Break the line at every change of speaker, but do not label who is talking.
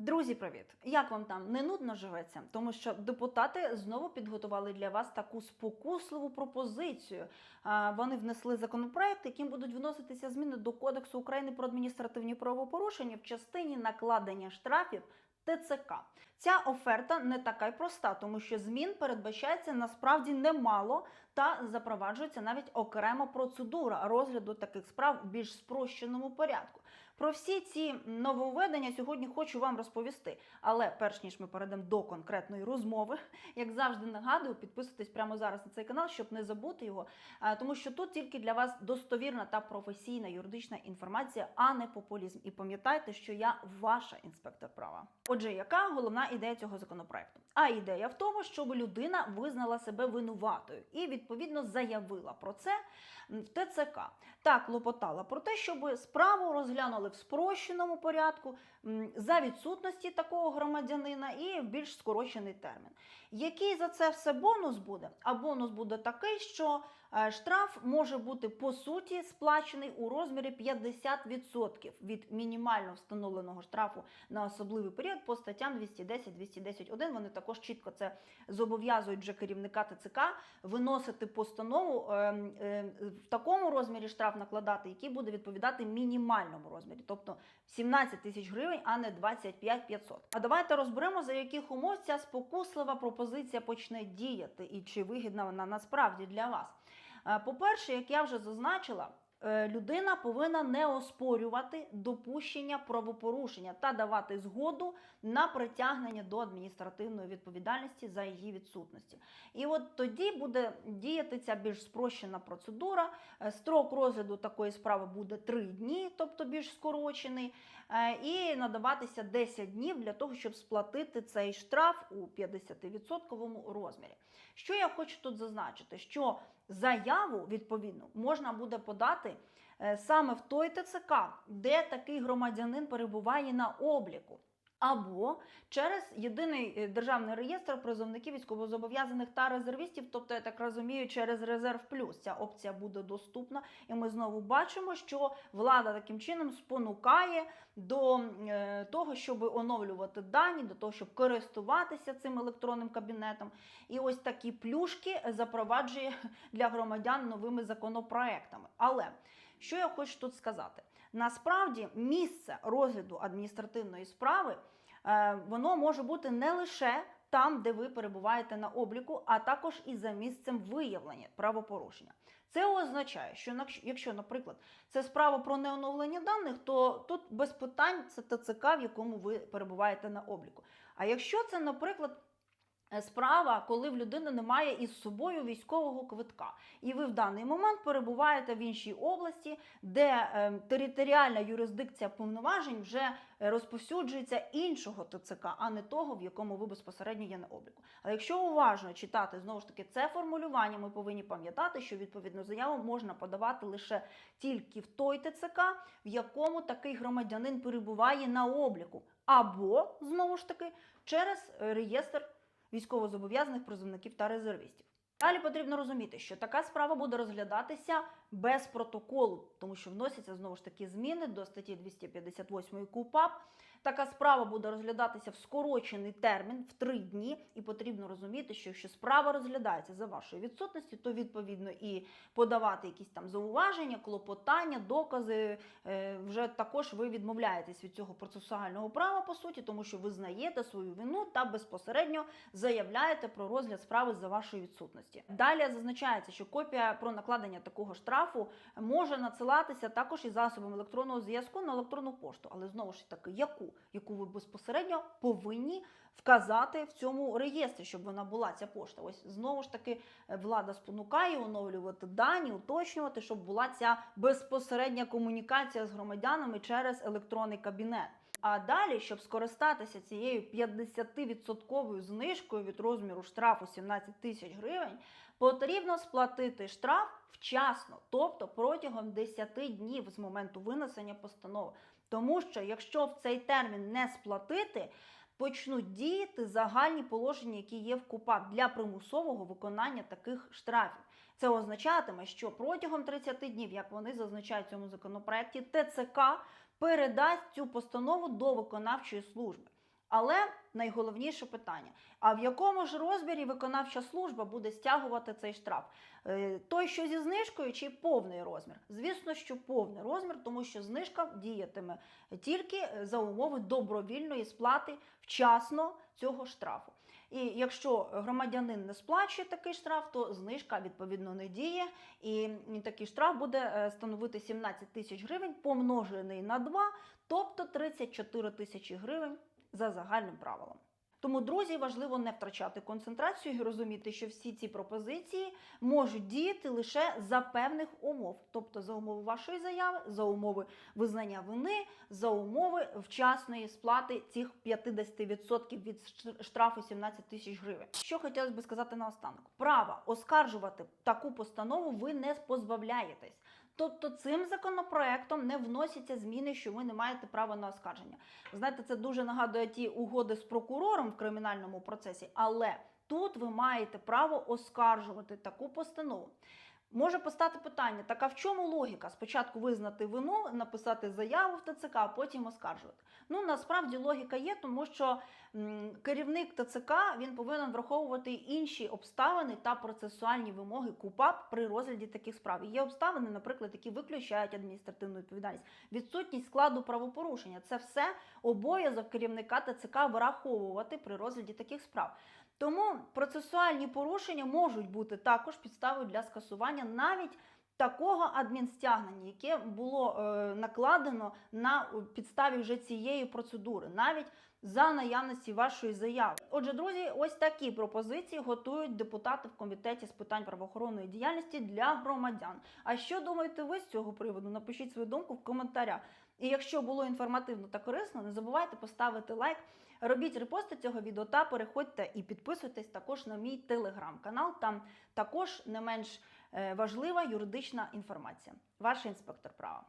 Друзі, привіт! Як вам там не нудно живеться? Тому що депутати знову підготували для вас таку спокусливу пропозицію. Вони внесли законопроект, яким будуть вноситися зміни до Кодексу України про адміністративні правопорушення в частині накладення штрафів. ТЦК. Ця оферта не така й проста, тому що змін передбачається насправді немало та запроваджується навіть окрема процедура розгляду таких справ в більш спрощеному порядку. Про всі ці нововведення сьогодні хочу вам розповісти. Але перш ніж ми перейдемо до конкретної розмови, як завжди нагадую, підписуйтесь прямо зараз на цей канал, щоб не забути його, тому що тут тільки для вас достовірна та професійна юридична інформація, а не популізм. І пам'ятайте, що я ваша інспектор права. Отже, яка головна ідея цього законопроекту? А ідея в тому, щоб людина визнала себе винуватою і відповідно заявила про це в ТЦК. Так клопотала про те, щоб справу розглянули в спрощеному порядку за відсутності такого громадянина і в більш скорочений термін. Який за це все бонус буде? А бонус буде такий, що штраф може бути по суті сплачений у розмірі 50% від мінімально встановленого штрафу на особливий період по статтям 210 210.1. Вони також чітко це зобов'язують вже керівника ТЦК виносити постанову е, е, в такому розмірі штраф накладати, який буде відповідати мінімальному розмірі, тобто 17 тисяч гривень, а не 25 500. А давайте розберемо, за яких умов ця спокуслива пропозиція почне діяти і чи вигідна вона насправді для вас. Е, По-перше, як я вже зазначила, е, людина повинна не оспорювати допущення правопорушення та давати згоду на притягнення до адміністративної відповідальності за її відсутності. І от тоді буде діяти ця більш спрощена процедура. Е, Строк розгляду такої справи буде 3 дні, тобто більш скорочений, і надаватися 10 днів для того, щоб сплатити цей штраф у 50% розмірі. Що я хочу тут зазначити? Що заяву відповідно можна буде подати е, саме в той ТЦК, де такий громадянин перебуває на обліку. Або через єдиний е, державний реєстр призовників військовозобов'язаних та резервістів, тобто я так розумію, через резерв плюс ця опція буде доступна, і ми знову бачимо, що влада таким чином спонукає до е, того, щоб оновлювати дані, до того, щоб користуватися цим електронним кабінетом. І ось такі плюшки запроваджує для громадян новими законопроектами. Але що я хочу тут сказати? Насправді місце розгляду адміністративної справи е, воно може бути не лише там, де ви перебуваєте на обліку, а також і за місцем виявлення правопорушення. Це означає, що якщо, наприклад, це справа про неоновлення даних, то тут без питань це ТЦК, в якому ви перебуваєте на обліку. А якщо це, наприклад, Справа, коли в людини немає із собою військового квитка, і ви в даний момент перебуваєте в іншій області, де е, територіальна юрисдикція повноважень вже е, розповсюджується іншого ТЦК, а не того, в якому ви безпосередньо є на обліку. Але якщо уважно читати знову ж таки це формулювання, ми повинні пам'ятати, що відповідну заяву можна подавати лише тільки в той ТЦК, в якому такий громадянин перебуває на обліку, або знову ж таки через е, реєстр військовозобов'язаних призовників та резервістів. Далі потрібно розуміти, що така справа буде розглядатися без протоколу, тому що вносяться знову ж таки зміни до статті 258 КУПАП. Така справа буде розглядатися в скорочений термін в три дні, і потрібно розуміти, що якщо справа розглядається за вашою відсутності, то відповідно і подавати якісь там зауваження, клопотання, докази. е, Вже також ви відмовляєтесь від цього процесуального права по суті, тому що ви знаєте свою вину та безпосередньо заявляєте про розгляд справи за вашої відсутності. Далі зазначається, що копія про накладення такого штрафу може надсилатися також і засобом електронного зв'язку на електронну пошту, але знову ж таки, яку, яку ви безпосередньо повинні вказати в цьому реєстрі, щоб вона була ця пошта. Ось знову ж таки е, влада спонукає оновлювати дані, уточнювати, щоб була ця безпосередня комунікація з громадянами через електронний кабінет. А далі, щоб скористатися цією 50% знижкою від розміру штрафу 17 тисяч гривень, потрібно сплатити штраф вчасно, тобто протягом 10 днів з моменту винесення постанови. Тому що якщо в цей термін не сплатити, почнуть діяти загальні положення, які є в КУПАП для примусового виконання таких штрафів. Це означатиме, що протягом 30 днів, як вони зазначають в цьому законопроекті, ТЦК передасть цю постанову до виконавчої служби. Але найголовніше питання: а в якому ж розмірі виконавча служба буде стягувати цей штраф? Е, Той, що зі знижкою, чи повний розмір? Звісно, що повний розмір, тому що знижка діятиме тільки за умови добровільної сплати вчасно цього штрафу. І якщо громадянин не сплачує такий штраф, то знижка відповідно не діє, і такий штраф буде е, становити 17 тисяч гривень, помножений на 2, тобто 34 тисячі гривень за загальним правилом. Тому, друзі, важливо не втрачати концентрацію і розуміти, що всі ці пропозиції можуть діяти лише за певних умов, тобто за умови вашої заяви, за умови визнання вини, за умови вчасної сплати цих 50% від штрафу 17 тисяч гривень. Що хотілося би сказати наостанок: права оскаржувати таку постанову ви не позбавляєтесь. Тобто цим законопроектом не вносяться зміни, що ви не маєте права на оскарження. Знаєте, це дуже нагадує ті угоди з прокурором в кримінальному процесі, але тут ви маєте право оскаржувати таку постанову. Може постати питання: так а в чому логіка? Спочатку визнати вину, написати заяву в ТЦК, а потім оскаржувати. Ну насправді логіка є, тому що керівник ТЦК він повинен враховувати інші обставини та процесуальні вимоги КУПАП при розгляді таких справ. Є обставини, наприклад, які виключають адміністративну відповідальність, відсутність складу правопорушення. Це все обов'язок керівника ТЦК враховувати при розгляді таких справ. Тому процесуальні порушення можуть бути також підставою для скасування навіть такого адмінстягнення, яке було е, накладено на підставі вже цієї процедури, навіть за наявності вашої заяви. Отже, друзі, ось такі пропозиції готують депутати в комітеті з питань правоохоронної діяльності для громадян. А що думаєте ви з цього приводу? Напишіть свою думку в коментарях. І якщо було інформативно та корисно, не забувайте поставити лайк, робіть репости цього відео та переходьте і підписуйтесь також на мій телеграм-канал. Там також не менш е, важлива юридична інформація. Ваш інспектор права.